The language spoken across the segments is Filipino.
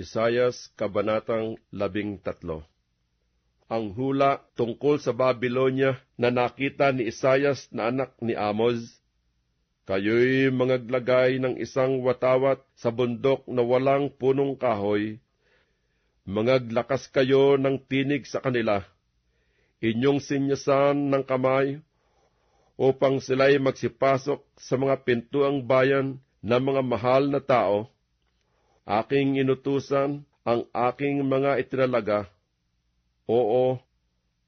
Isayas Kabanatang labing tatlo. Ang hula tungkol sa Babylonia na nakita ni Isayas na anak ni Amos, Kayo'y mangaglagay ng isang watawat sa bundok na walang punong kahoy, mangaglakas kayo ng tinig sa kanila, inyong sinyasan ng kamay, upang sila'y magsipasok sa mga pintuang bayan na mga mahal na tao, aking inutusan ang aking mga itinalaga. Oo,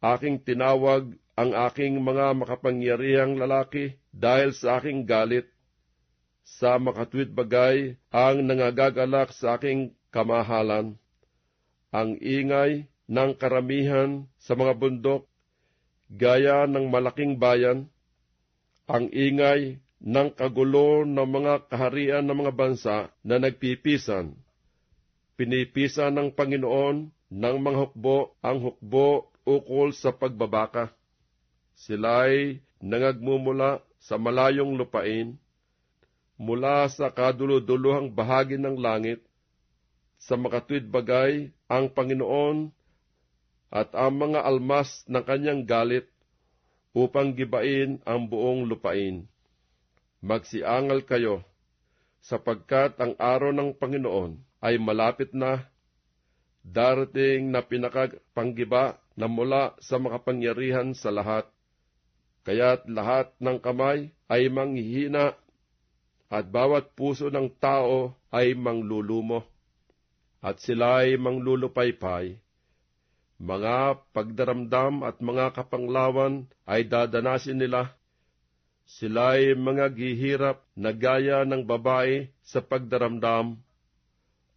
aking tinawag ang aking mga makapangyarihang lalaki dahil sa aking galit. Sa makatwid bagay ang nangagagalak sa aking kamahalan. Ang ingay ng karamihan sa mga bundok, gaya ng malaking bayan, ang ingay ng kagulo ng mga kaharian ng mga bansa na nagpipisan. Pinipisan ng Panginoon ng mga hukbo ang hukbo ukol sa pagbabaka. Sila'y nangagmumula sa malayong lupain, mula sa kaduluduluhang bahagi ng langit, sa makatwid bagay ang Panginoon at ang mga almas ng kanyang galit upang gibain ang buong lupain magsiangal kayo, sapagkat ang araw ng Panginoon ay malapit na, darating na pinakapanggiba na mula sa makapangyarihan sa lahat. Kaya't lahat ng kamay ay manghihina at bawat puso ng tao ay manglulumo. At sila ay manglulupaypay. Mga pagdaramdam at mga kapanglawan ay dadanasin nila Sila'y mga gihirap na gaya ng babae sa pagdaramdam,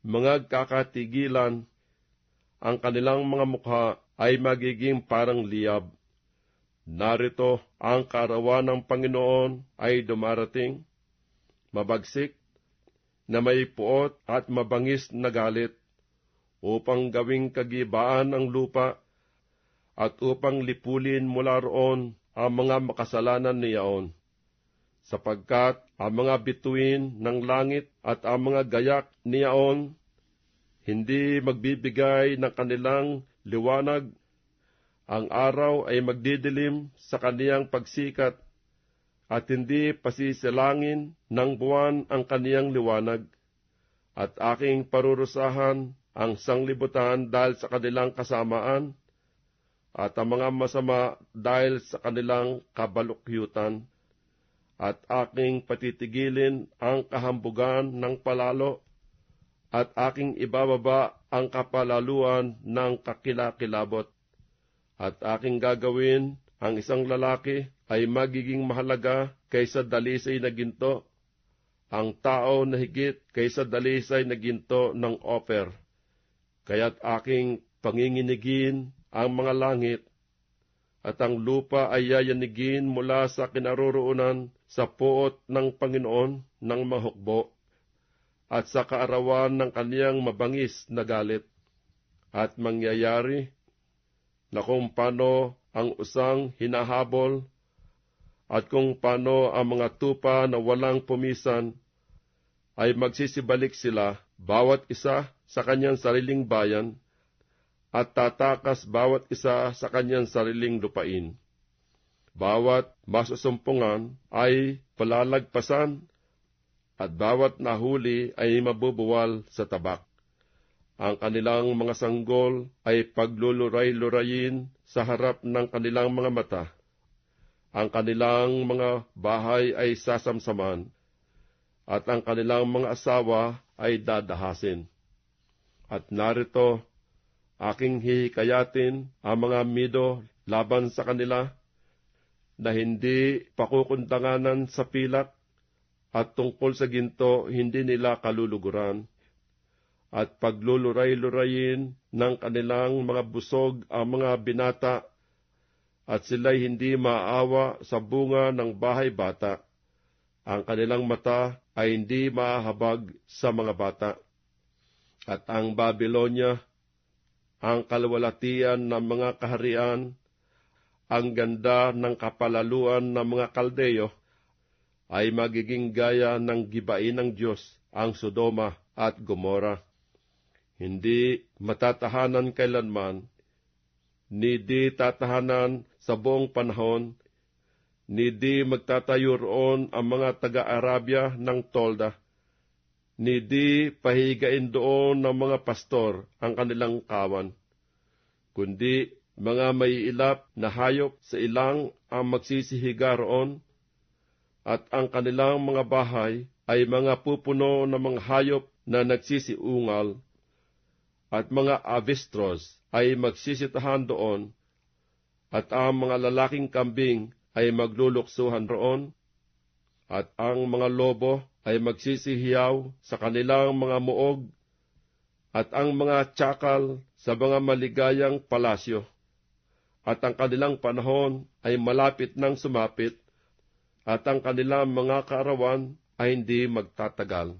mga kakatigilan, ang kanilang mga mukha ay magiging parang liyab. Narito ang karawan ng Panginoon ay dumarating, mabagsik, na may puot at mabangis na galit, upang gawing kagibaan ang lupa, at upang lipulin mula roon ang mga makasalanan niyaon sapagkat ang mga bituin ng langit at ang mga gayak niyaon hindi magbibigay ng kanilang liwanag. Ang araw ay magdidilim sa kaniyang pagsikat at hindi pasisilangin ng buwan ang kaniyang liwanag. At aking parurusahan ang sanglibutan dahil sa kanilang kasamaan at ang mga masama dahil sa kanilang kabalukyutan at aking patitigilin ang kahambugan ng palalo at aking ibababa ang kapalaluan ng kakilakilabot. At aking gagawin ang isang lalaki ay magiging mahalaga kaysa dalisay na ginto, ang tao na higit kaysa dalisay na ginto ng offer. Kaya't aking panginginigin ang mga langit at ang lupa ay yayanigin mula sa kinaroroonan sa puot ng Panginoon ng mahukbo at sa kaarawan ng kaniyang mabangis na galit. At mangyayari na kung paano ang usang hinahabol at kung paano ang mga tupa na walang pumisan ay magsisibalik sila bawat isa sa kanyang sariling bayan at tatakas bawat isa sa kanyang sariling lupain. Bawat masusumpungan ay palalagpasan at bawat nahuli ay mabubuwal sa tabak. Ang kanilang mga sanggol ay pagluluray-lurayin sa harap ng kanilang mga mata. Ang kanilang mga bahay ay sasamsaman, at ang kanilang mga asawa ay dadahasin. At narito aking hihikayatin ang mga mido laban sa kanila, na hindi pakukundanganan sa pilak, at tungkol sa ginto hindi nila kaluluguran, at pagluluray-lurayin ng kanilang mga busog ang mga binata, at sila'y hindi maawa sa bunga ng bahay bata. Ang kanilang mata ay hindi maahabag sa mga bata. At ang Babylonia ang kalwalatian ng mga kaharian, ang ganda ng kapalaluan ng mga kaldeyo, ay magiging gaya ng gibain ng Diyos ang Sodoma at Gomora. hindi matatahanan kailanman, ni di tatahanan sa buong panahon, ni di magtatayo roon ang mga taga-Arabia ng tolda, ni di pahigain doon ng mga pastor ang kanilang kawan, kundi mga maiilap na hayop sa ilang ang magsisihiga roon, at ang kanilang mga bahay ay mga pupuno ng mga hayop na nagsisiungal, at mga avistros ay magsisitahan doon, at ang mga lalaking kambing ay magluluksuhan roon, at ang mga lobo ay magsisihiyaw sa kanilang mga muog, at ang mga tsakal sa mga maligayang palasyo, at ang kanilang panahon ay malapit nang sumapit, at ang kanilang mga kaarawan ay hindi magtatagal.